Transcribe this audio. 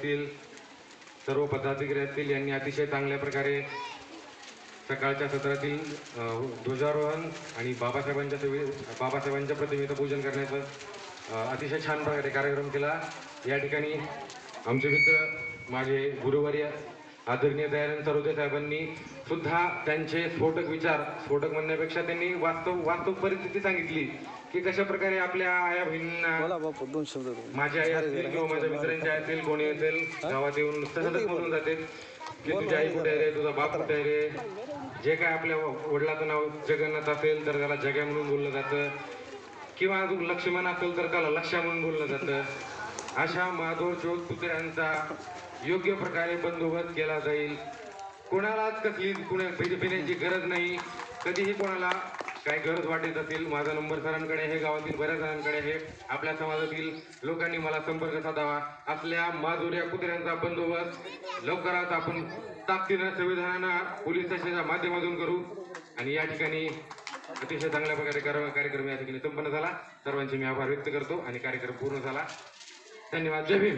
असतील सर्व पदाधिकारी असतील यांनी अतिशय चांगल्या प्रकारे सकाळच्या सत्रातील ध्वजारोहण आणि बाबासाहेबांच्या बाबासाहेबांच्या प्रतिमेचं पूजन करण्याचं अतिशय छान प्रकारे कार्यक्रम केला. या ठिकाणी आमचे मित्र माझे गुरुवर्य आदरणीय दयानंद सरोदे साहेबांनी सुद्धा त्यांचे स्फोटक विचार स्फोटक म्हणण्यापेक्षा त्यांनी वास्तव वास्तव परिस्थिती सांगितली की कशा प्रकारे आपल्या आया बहिणींना. माझ्या आई असतील किंवा माझ्या मित्रांच्या असतील कोणी असेल गावात येऊन तसंच म्हणून जाते. की तुझी आई कुठे आहे रे? तुझा बाप कुठे रे? जे काय आपल्या वडिलाचं नाव जगन्नाथ असेल तर त्याला जग्या म्हणून बोललं जातं. किंवा अजून लक्ष्मण असेल तर त्याला लक्ष्या म्हणून बोललं जातं. अशा माधव शोध पुतळ्यांचा योग्य प्रकारे बंदोबस्त केला जाईल. कोणालाच कसली कुणा पिण्याची गरज नाही. कधीही कोणाला काय गरज वाटत असेल माझा नंबर सरांकडे आहे गावातील बऱ्याच जणांकडे आहे. आपल्या समाजातील लोकांनी मला संपर्क साधावा. असल्या माधुर्या कुत्र्यांचा बंदोबस्त लवकरच आपण ताकदीनं संविधानानं पोलीस स्टेशनच्या माध्यमातून करू. आणि या ठिकाणी अतिशय चांगल्या प्रकारे कार्यक्रम या ठिकाणी संपन्न झाला. सर्वांचे मी आभार व्यक्त करतो आणि कार्यक्रम पूर्ण झाला. धन्यवाद. जय भीम.